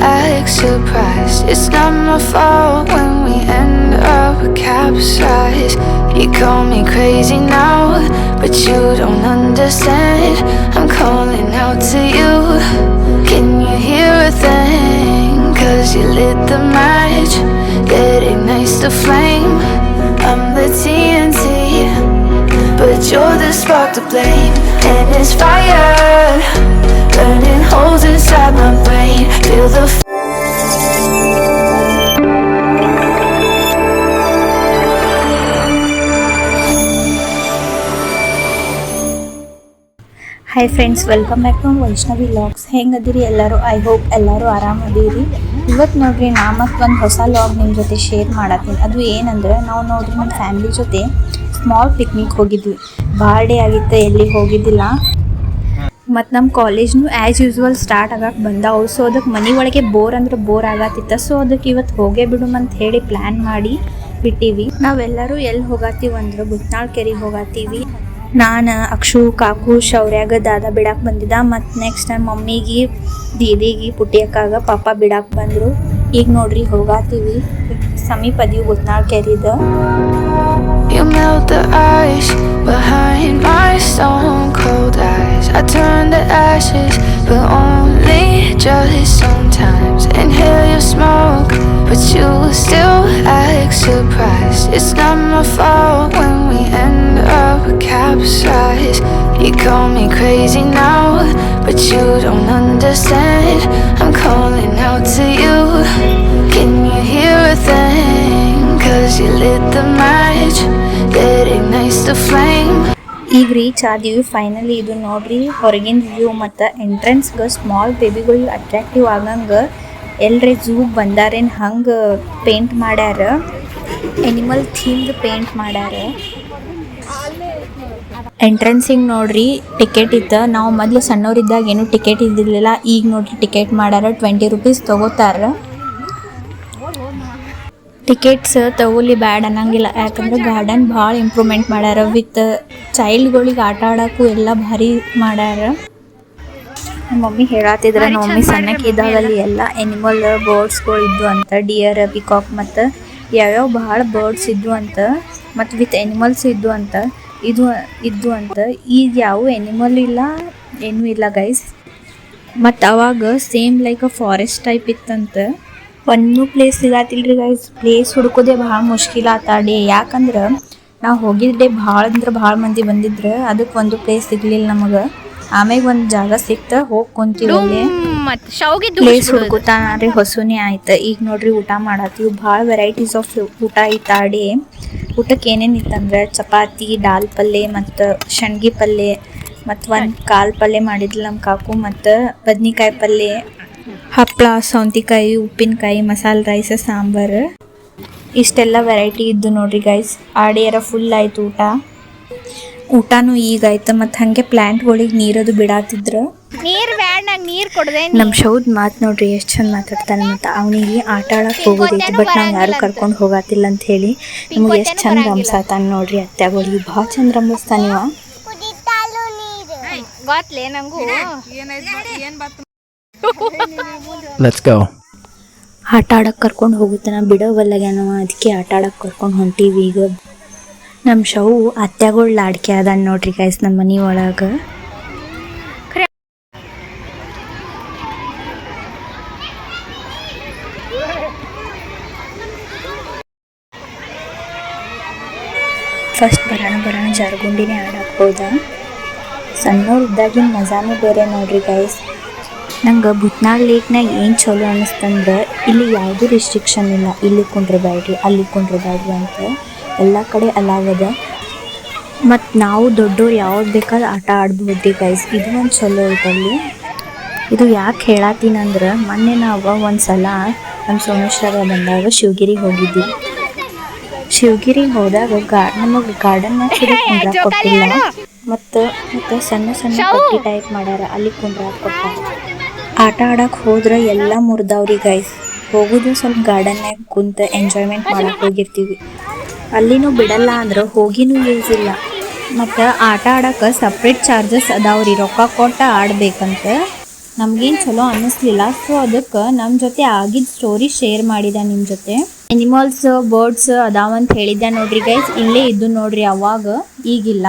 act surprised. It's not my fault when we end up capsized. You call me crazy now, but you don't understand. I'm calling out to you. Can you hear a thing? Cause you lit the match that ignites the flame. I'm the TNT. But you're the spark to blame, and it's fire burning holes inside my brain. Feel the hi friends welcome back to Vaishnavi logs ಹೆಂಗದಿರಿ ಎಲ್ಲರೂ I hope ಎಲ್ಲರೂ ಆರಾಮದಿರಿ ಇವತ್ತು ನೋಡ್ರಿ, ನಾ ಮತ್ತು ಒಂದು ಹೊಸ log ನಿಮ್ಮ ಜೊತೆ ಶೇರ್ ಮಾಡತ್ತೀನಿ. ಅದು ಏನಂದ್ರೆ, ನಾವು ನೋಡ್ರಿ ನಮ್ಮ ಫ್ಯಾಮಿಲಿ ಜೊತೆ ಸ್ಮಾಲ್ ಪಿಕ್ನಿಕ್ ಹೋಗಿದ್ವಿ. ಭಾಳ ಡೇ ಆಗಿತ್ತು ಎಲ್ಲಿ ಹೋಗಿದ್ದಿಲ್ಲ. ಮತ್ತು ನಮ್ಮ ಕಾಲೇಜ್ನು ಆ್ಯಸ್ ಯೂಸ್ವಲ್ ಸ್ಟಾರ್ಟ್ ಆಗಕ್ಕೆ ಬಂದಾವು. ಸೊ ಅದಕ್ಕೆ ಮನೆ ಒಳಗೆ ಬೋರ್ ಅಂದ್ರೆ ಬೋರ್ ಆಗತ್ತಿತ್ತ. ಸೊ ಅದಕ್ಕೆ ಇವತ್ತು ಹೋಗೇ ಅಂತ ಹೇಳಿ ಪ್ಲ್ಯಾನ್ ಮಾಡಿ ಬಿಟ್ಟಿವಿ. ನಾವೆಲ್ಲರೂ ಎಲ್ಲಿ ಹೋಗತ್ತೀವಿ ಅಂದ್ರೆ ಬುತ್ನಾಳ್ ಕೆರೆಗೆ ಹೋಗತ್ತೀವಿ ನಾನು ಅಕ್ಷು, ಕಾಕು, ಶೌರ್ಯಾಗ ದಾದ ಬಿಡಾಕ್ ಬಂದಿದ್ದ. ಮತ್ತು ನೆಕ್ಸ್ಟ್ ಟೈಮ್ ಮಮ್ಮಿಗೆ, ದೀದಿಗೆ ಪುಟಿಯಕ್ಕಾಗ ಪಾಪ ಬಿಡಾಕ್ ಬಂದರು. ಈಗ ನೋಡ್ರಿ ಹೋಗಾತೀವಿ. ಸಮೀಪ ಅದೇ Utnal ಕೆರಿದ you mow the eye high him capsized. You call me crazy now, but you don't understand. I'm calling out to you. Can you hear a thing? Cause you lit the match that ignites the flame. ಈಗ reach ಆದೀವಿ finally ಇದು ನೋಡ್ರಿ ಹೊರಗಿನ view ಮತ್ತು ಎಂಟ್ರೆನ್ಸ್ಗೆ small ಬೇಬಿಗಳು attractive ಆಗಂಗೆ ಎಲ್ಲರೇ ಝೂಗೆ ಬಂದಾರೇನು ಹಂಗೆ ಪೇಂಟ್ ಮಾಡ್ಯಾರ ಎನಿಮಲ್ ಥೀಮ್ದು ಪೇಂಟ್ ಮಾಡ್ಯಾರ ಎಂಟ್ರೆನ್ಸಿಗೆ ನೋಡ್ರಿ ಟಿಕೆಟ್ ಇತ್ತು ನಾವು ಮೊದಲು ಸಣ್ಣವರಿದ್ದಾಗ ಏನು ಟಿಕೆಟ್ ಇದ್ದಿರಲಿಲ್ಲ. ಈಗ ನೋಡ್ರಿ ಟಿಕೆಟ್ ಮಾಡ್ಯಾರ ಟ್ವೆಂಟಿ ರುಪೀಸ್ ತಗೋತಾರ. ಟಿಕೆಟ್ಸ್ ತಗೊಲಿ ಬ್ಯಾಡ್ ಅನ್ನಂಗಿಲ್ಲ. ಯಾಕಂದ್ರೆ ಗಾರ್ಡನ್ ಭಾಳ ಇಂಪ್ರೂವ್ಮೆಂಟ್ ಮಾಡ್ಯಾರ. ವಿತ್ ಚೈಲ್ಡ್ಗಳಿಗೆ ಆಟ ಆಡೋಕ್ಕೂ ಎಲ್ಲ ಭಾರಿ ಮಾಡ್ಯಾರ. ನಮ್ಮ ಮಮ್ಮಿ ಹೇಳತ್ತಿದ್ರ ನಮ್ಮ ಮಮ್ಮಿ ಸಣ್ಣಕ್ಕೆ ಇದ್ದಾಗಲ್ಲಿ ಎಲ್ಲ ಎನಿಮಲ್ ಬರ್ಡ್ಸ್ಗಳು ಇದ್ವು ಅಂತ ಡಿಯರ್ ಪಿಕಾಕ್ ಮತ್ತು ಯಾವ್ಯಾವ ಭಾಳ ಬರ್ಡ್ಸ್ ಇದ್ವು ಅಂತ ಮತ್ತು ವಿತ್ ಎನಿಮಲ್ಸ್ ಇದ್ವು ಅಂತ. ಇದು ಇದ್ದು ಅಂತ. ಈಗ ಯಾವ ಎನಿಮಲ್ ಇಲ್ಲ ಏನೂ ಇಲ್ಲ ಗೈಸ್ ಮತ್ತು ಅವಾಗ same like a forest type ಇತ್ತಂತ. ಒಂದು ಪ್ಲೇಸ್ ಸಿಗಾತಿಲ್ರಿ ಗೈಸ್ ಪ್ಲೇಸ್ ಹುಡ್ಕೋದೆ ಭಾಳ ಮುಷ್ಕಿಲ್ ಆತಾಡಿ. ಯಾಕಂದ್ರೆ ನಾವು ಹೋಗಿದ್ದೆ ಭಾಳ ಅಂದ್ರೆ ಭಾಳ ಮಂದಿ ಬಂದಿದ್ರು. ಅದಕ್ಕೆ ಒಂದು ಪ್ಲೇಸ್ ಸಿಗಲಿಲ್ಲ ನಮಗೆ. ಆಮೇಲೆ ಒಂದು ಜಾಗ ಸಿಕ್ತ ಹೋಗಿ ಕುಂತೀವಿ ಪ್ಲೇಸ್ ಹುಡ್ಕೋತಾನ್ರಿ ಹೊಸುನೇ ಆಯ್ತು. ಈಗ ನೋಡ್ರಿ ಊಟ ಮಾಡತ್ತೀವಿ ಭಾಳ ವೆರೈಟೀಸ್ ಆಫ್ ಊಟ ಐತಾಡಿ ಊಟಕ್ಕೆ ಏನೇನು ಇತ್ತಂದ್ರೆ ಚಪಾತಿ, ದಾಲ್ ಪಲ್ಯ ಮತ್ತು ಶಣ್ಗಿ ಪಲ್ಯ ಮತ್ತು ಒಂದು ಕಾಲು ಪಲ್ಯ ಮಾಡಿದ್ಲು ನಮ್ಮ ಕಾಕು ಮತ್ತು ಬದ್ನಿಕಾಯಿ ಪಲ್ಯ ಹಪ್ಪಳ ಸೌಂತಿಕಾಯಿ, ಉಪ್ಪಿನಕಾಯಿ, ಮಸಾಲೆ ರೈಸ್, ಸಾಂಬಾರು. ಇಷ್ಟೆಲ್ಲ ವೆರೈಟಿ ಇದ್ದು ನೋಡ್ರಿ ಗೈಸ್ ಆಡಿಯರ ಫುಲ್ ಆಯ್ತು ಊಟ. ಊಟನೂ ಈಗ ಆಯ್ತು ಮತ್ತು ಹಾಗೆ ಪ್ಲ್ಯಾಂಟ್ಗಳಿಗೆ ನೀರದು ಬಿಡಾತಿದ್ರು. ನೀರ್ ಬೇಡ ನಂಗೆ ನೀರ್ ಕೊಡದೆ ನಮ್ಮ ಶೌದ್ ಮಾತು ನೋಡ್ರಿ ಎಷ್ಟು ಚಂದ ಮಾತಾಡ್ತಾನೆ ಮತ್ತು ಅವನಿಗೆ ಆಟ ಆಡಕ್ಕೆ ಹೋಗೋದೈತಿ ಬಟ್ ನಾವು ಯಾರು ಕರ್ಕೊಂಡು ಹೋಗಾತಿಲ್ಲ ಅಂತ ಹೇಳಿ ನಿಮ್ಗೆ ಎಷ್ಟು ಚಂದ ರಂಸಾತಾನೆ ನೋಡ್ರಿ ಅತ್ತೆಗಳಿಗೆ ಭಾಳ ಚಂದ ರಂಬಿಸ್ತಾನೆ ಇವ. ಗೊತ್ತಲೇ ನಂಗೂ. Let's go. ಆಟ ಆಡಕ್ಕೆ ಕರ್ಕೊಂಡು ಹೋಗುತ್ತಾನ ಬಿಡೋವಲ್ಲಗ್ಯಾನವ ಅದಕ್ಕೆ ಆಟ ಆಡಕ್ಕೆ ಕರ್ಕೊಂಡು ಹೊಂಟೀವಿ ಈಗ. ನಮ್ಮ ಶವು ಅತ್ತೆಗಳು ಲಾಡ್ಕೆ ಅದ ನೋಡ್ರಿ ಗೈಸ್ ನಮ್ಮ ಮನೆ ಒಳಗೆ. ಫಸ್ಟ್ ಬರೋಣ ಬರೋಣ ಜಾರ್ಗುಂಡಿನೇ ಆಡಾಕ್ಬೋದ ಸಣ್ಣವ್ರು ಇದ್ದಾಗಿನ ಮಜಾನೇ ಬೇರೆ ನೋಡ್ರಿ ಗೈಸ್ ನಂಗೆ ಬುತ್ನಾಳ್ ಲೇಕ್ನಾಗ ಏನು ಚಲೋ ಅನ್ನಿಸ್ತಂದ್ರೆ ಇಲ್ಲಿ ಯಾವುದೂ ರಿಸ್ಟ್ರಿಕ್ಷನ್ ಇಲ್ಲ. ಇಲ್ಲಿ ಕುಂಡ್ರಬೇಡ್ರಿ ಅಲ್ಲಿ ಕುಂಡ್ರಬೇಡ್ರಿ ಅಂತ. ಎಲ್ಲ ಕಡೆ ಅಲಾಗದ ಮತ್ತು ನಾವು ದೊಡ್ಡವ್ರು ಯಾವ್ದು ಬೇಕಾದ್ರೆ ಆಟ ಆಡ್ಬೋದು ಗೈಸ್ ಇದು ಒಂದು ಚಲೋ ಐತಲ್ಲಿ ಇದು ಯಾಕೆ ಹೇಳತ್ತೀನಂದ್ರೆ ಮೊನ್ನೆ ನಾವು ಒಂದು ಸಲ ನಮ್ಮ ಸೋಮೇಶ್ವರ ಬಂದಾಗ ಶಿವಗಿರಿಗೆ ಹೋಗಿದ್ವಿ. ಶಿವಗಿರಿಗೆ ಹೋದಾಗ ಗಾ ನಮಗೆ ಗಾರ್ಡನ್ನಾಗ ಕೂಡ ಕುಂದ್ರಾಕ್ ಕೊಟ್ಟಿಲ್ಲ. ಮತ್ತು ಮತ್ತು ಸಣ್ಣ ಸಣ್ಣ ಪಟ್ಟಿ ಟೈಪ್ ಮಾಡ್ಯಾರ ಅಲ್ಲಿ ಕುಂದ್ರಾಕ್ ಕೊಟ್ಟಾರ ಆಟ ಆಡಕ್ಕೆ ಹೋದ್ರೆ ಎಲ್ಲ ಮುರಿದವ್ರಿ ಗೈಸ್ ಹೋಗೋದು ಸ್ವಲ್ಪ ಗಾರ್ಡನ್ನಾಗ ಕುಂತ ಎಂಜಾಯ್ಮೆಂಟ್ ಮಾಡಕ್ಕೆ ಹೋಗಿರ್ತೀವಿ. ಅಲ್ಲಿನೂ ಬಿಡಲ್ಲ ಅಂದ್ರೆ ಹೋಗಿನೂ ಯೂಸ್ ಇಲ್ಲ ಮತ್ತು ಆಟ ಆಡಕ್ಕೆ ಸಪ್ರೇಟ್ ಚಾರ್ಜಸ್ ಅದಾವ್ರಿ ರೊಕ್ಕ ಕೊಟ್ಟು ಆಡ್ಬೇಕಂತ ನಮ್ಗೇನು ಚಲೋ ಅನ್ನಿಸ್ಲಿಲ್ಲ ಸೊ ಅದಕ್ಕೆ ನಮ್ಮ ಜೊತೆ ಆಗಿದ್ದ ಸ್ಟೋರಿ ಶೇರ್ ಮಾಡಿದ ನಿಮ್ಮ ಜೊತೆ ಎನಿಮಲ್ಸ್ ಬರ್ಡ್ಸ್ ಅದಾವಂತ ಹೇಳಿದ್ದೆ ನೋಡ್ರಿ ಗೈಸ್ ಇಲ್ಲೇ ಇದ್ದು ನೋಡ್ರಿ ಅವಾಗ ಈಗಿಲ್ಲ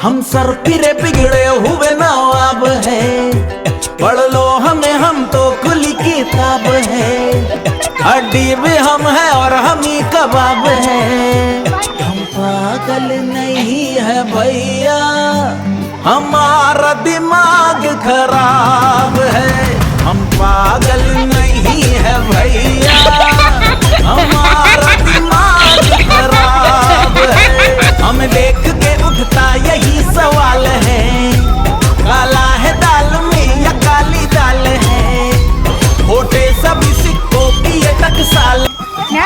हम सर पिरे बिगड़े हुए नवाब है पढ़ लो हमें, हम तो खुली किताब है। हड्डी भी हम है और हम ही कबाब है। हम पागल नहीं है भैया, हमारा दिमाग खराब है। हम पागल नहीं है भैया, हमारा दिमाग खराब है। हम देख के उठता यही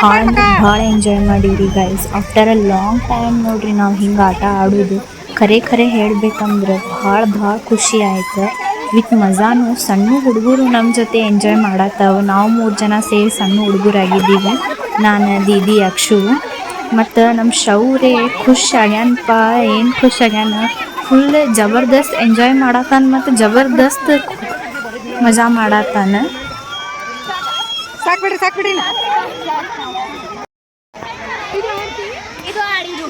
ಭಾಳ ಭಾಳ ಎಂಜಾಯ್ ಮಾಡೀವಿ guys after a long time ನೋಡ್ರಿ ನಾವು ಹಿಂಗೆ ಆಟ ಆಡೋದು. ಖರೆ ಖರೆ ಹೇಳ್ಬೇಕಂದ್ರೆ ಭಾಳ ಭಾಳ ಖುಷಿ ಆಯ್ತು. ವಿತ್ ಮಜಾನು ಸಣ್ಣ ಹುಡುಗರು ನಮ್ಮ ಜೊತೆ ಎಂಜಾಯ್ ಮಾಡತ್ತವು. ನಾವು ಮೂರು ಜನ ಸೇರಿ ಸಣ್ಣ ಹುಡುಗರಾಗಿದ್ದೀವಿ. ನಾನು ದೀದಿ ಅಕ್ಷು. ಮತ್ತು ನಮ್ಮ ಶೌರೇ ಖುಷಿ ಆಗ್ಯಾನಪ್ಪ. ಏನು ಖುಷಿ ಆಗ್ಯಾನ? ಫುಲ್ ಜಬರ್ದಸ್ತ್ ಎಂಜಾಯ್ ಮಾಡತ್ತಾನ ಮತ್ತು ಜಬರ್ದಸ್ತ್ ಮಜಾ ಮಾಡತ್ತಾನ. ಸಾಕ್ಬಿಡ್ರಿ ಸಾಕ್ಬಿಡ್ರಿ ಇದು ಆಡಿದು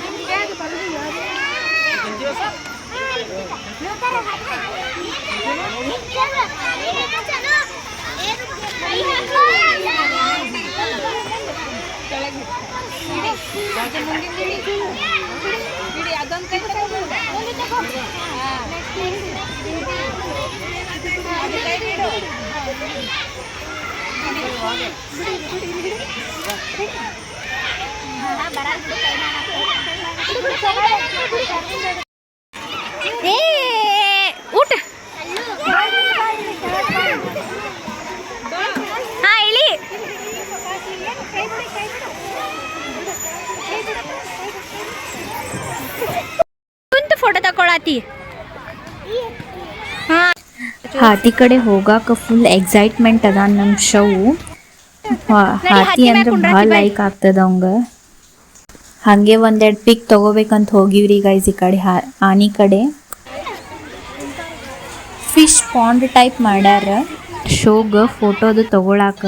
ಏ ಊಟ. ಹಾ ಇಳಿ ಕುಂತು ಫೋಟೋ ತಕೊಳತಿ ಹಾತಿ ಕಡೆ ಹೋಗಾಕ ಫುಲ್ ಎಕ್ಸೈಟ್ಮೆಂಟ್ ಅದ ನಮ್ಮ ಶೌ ಹಾತಿ ಅಂದ್ರೆ ಭಾಳ ಲೈಕ್ ಆಗ್ತದ ಅವಂಗ. ಹಂಗೆ ಒಂದೆರಡು ಪಿಕ್ ತಗೋಬೇಕಂತ ಹೋಗಿವ್ರಿ ಗೈಸ್ ಈ ಕಡೆ ಹಾ- ಆನಿ ಕಡೆ. ಫಿಶ್ ಪಾಂಡ್ ಟೈಪ್ ಮಾಡ್ಯಾರ. ಶೋಗ ಫೋಟೋದು ತಗೊಳಾಕ.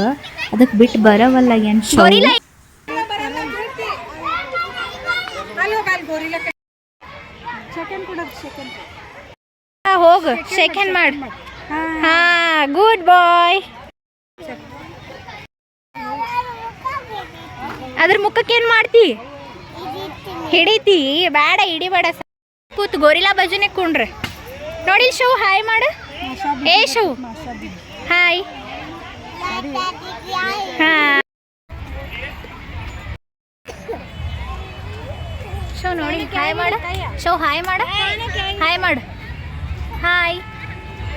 ಅದಕ್ಕೆ ಬಿಟ್ಟು ಬರವಲ್ಲ ಏನ್ ಶೋ ಹೋಗ ಶೇಕ್ ಹ್ಯಾಂಡ್ ಮಾಡಿ. ಗುಡ್ ಬಾಯ್ ಅದ್ರ ಮುಖಕ್ಕೆ ಏನ್ ಮಾಡ್ತಿ? ಹಿಡಿತಿ. ಬೇಡ ಹಿಡಿಬೇಡ ಕೂತ್ ಗೋರಿಲಾ ಬಜನೆ ಕುಂಡ್ರಿ. ನೋಡಿ ಶವ್ ಹಾಯ್ ಮಾಡು. ಏ ಶವ್ ಹಾಯ್. ಹಾ. ಶೋ ನೋಡಿ ಹಾಯ್ ಮಾಡು. ಶೋ ಹಾಯ್ ಮಾಡು. ಹಾಯ್ ಮಾಡು. ಹಾಯ್.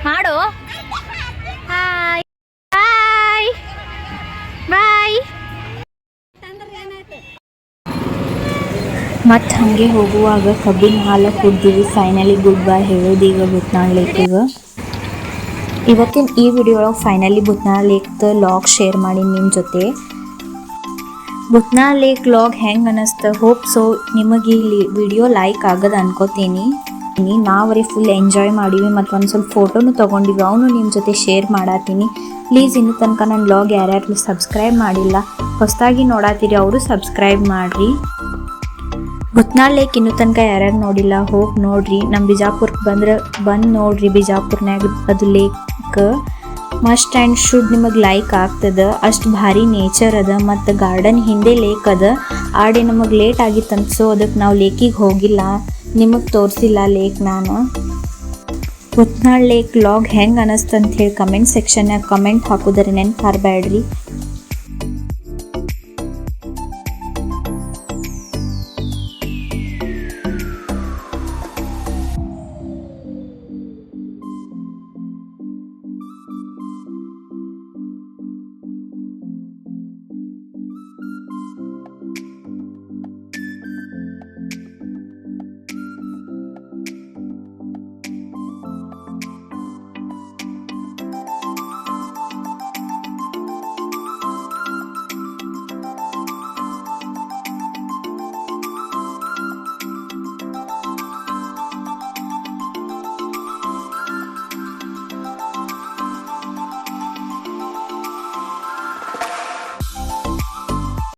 ಮಾಡು. ಮತ್ತು ಹಾಗೆ ಹೋಗುವಾಗ ಕಬ್ಬಿನ ಹಾಲು ಕುಡ್ದೀವಿ. ಫೈನಲಿ ಗುಡ್ ಬೈ ಹೇಳೋದು ಈಗ ಬುತ್ನಾಳ್ ಲೇಕಿಗೆ ಇವತ್ತಿನ ಈ ವಿಡಿಯೋ ಒಳಗೆ ಫೈನಲಿ ಬುತ್ನಾಳ್ ಲೇಕ್ದ ಲಾಗ್ ಶೇರ್ ಮಾಡಿ ನಿಮ್ಮ ಜೊತೆ. ಬುತ್ನಾಳ್ ಲೇಕ್ ಲಾಗ್ ಹೆಂಗೆ ಅನ್ನಿಸ್ತ ಹೋಪ್ ಸೊ ನಿಮಗೆ ಇಲ್ಲಿ ವಿಡಿಯೋ ಲೈಕ್ ಆಗದ ಅನ್ಕೋತೀನಿ. ನಾವರೇ ಫುಲ್ ಎಂಜಾಯ್ ಮಾಡೀವಿ ಮತ್ತು ಒಂದು ಸ್ವಲ್ಪ ಫೋಟೋನು ತೊಗೊಂಡಿವಿ. ಅವನು ನಿಮ್ಮ ಜೊತೆ ಶೇರ್ ಮಾಡತ್ತೀನಿ ಪ್ಲೀಸ್ ಇನ್ನೂ ತನಕ ನನ್ನ ಲಾಗ್ ಯಾರ್ಯಾರು ಸಬ್ಸ್ಕ್ರೈಬ್ ಮಾಡಿಲ್ಲ, ಹೊಸದಾಗಿ ನೋಡತ್ತೀರಿ ಅವರು ಸಬ್ಸ್ಕ್ರೈಬ್ ಮಾಡಿರಿ. ಭುತ್ನಾಳ್ ಲೇಕ್ ಇನ್ನೂ ತನಕ ಯಾರ್ಯಾರು ನೋಡಿಲ್ಲ, ಹೋಗಿ ನೋಡ್ರಿ. ನಮ್ಮ ಬಿಜಾಪುರಕ್ಕೆ ಬಂದ್ರೆ ಬಂದು ನೋಡ್ರಿ ಬಿಜಾಪುರ್ನಾಗ ಅದು ಲೇಕ್. ಮಸ್ಟ್ ಆ್ಯಂಡ್ ಶುಡ್ ನಿಮಗೆ ಲೈಕ್ ಆಗ್ತದ. ಅಷ್ಟು ಭಾರಿ ನೇಚರ್ ಅದ ಮತ್ತು ಗಾರ್ಡನ್ ಹಿಂದೆ ಲೇಕ್ ಅದ. ಆಡೆ ನಮಗೆ ಲೇಟ್ ಆಗಿತ್ತು ಅನ್ಸೋ ಅದಕ್ಕೆ ನಾವು ಲೇಕಿಗೆ ಹೋಗಿಲ್ಲ. ನಿಮಗೆ ತೋರಿಸಿಲ್ಲ ಲೇಕ್ ನಾನು. ಭುತ್ನಾಳ್ ಲೇಕ್ ಲಾಗ್ ಹೆಂಗೆ ಅನ್ನಿಸ್ತಂತ ಹೇಳಿ ಕಮೆಂಟ್ ಸೆಕ್ಷನ್ನಾಗ ಕಮೆಂಟ್ ಹಾಕೋದ್ರೆ ನೆನ್ಪು ಹಾರಬೇಡ್ರಿ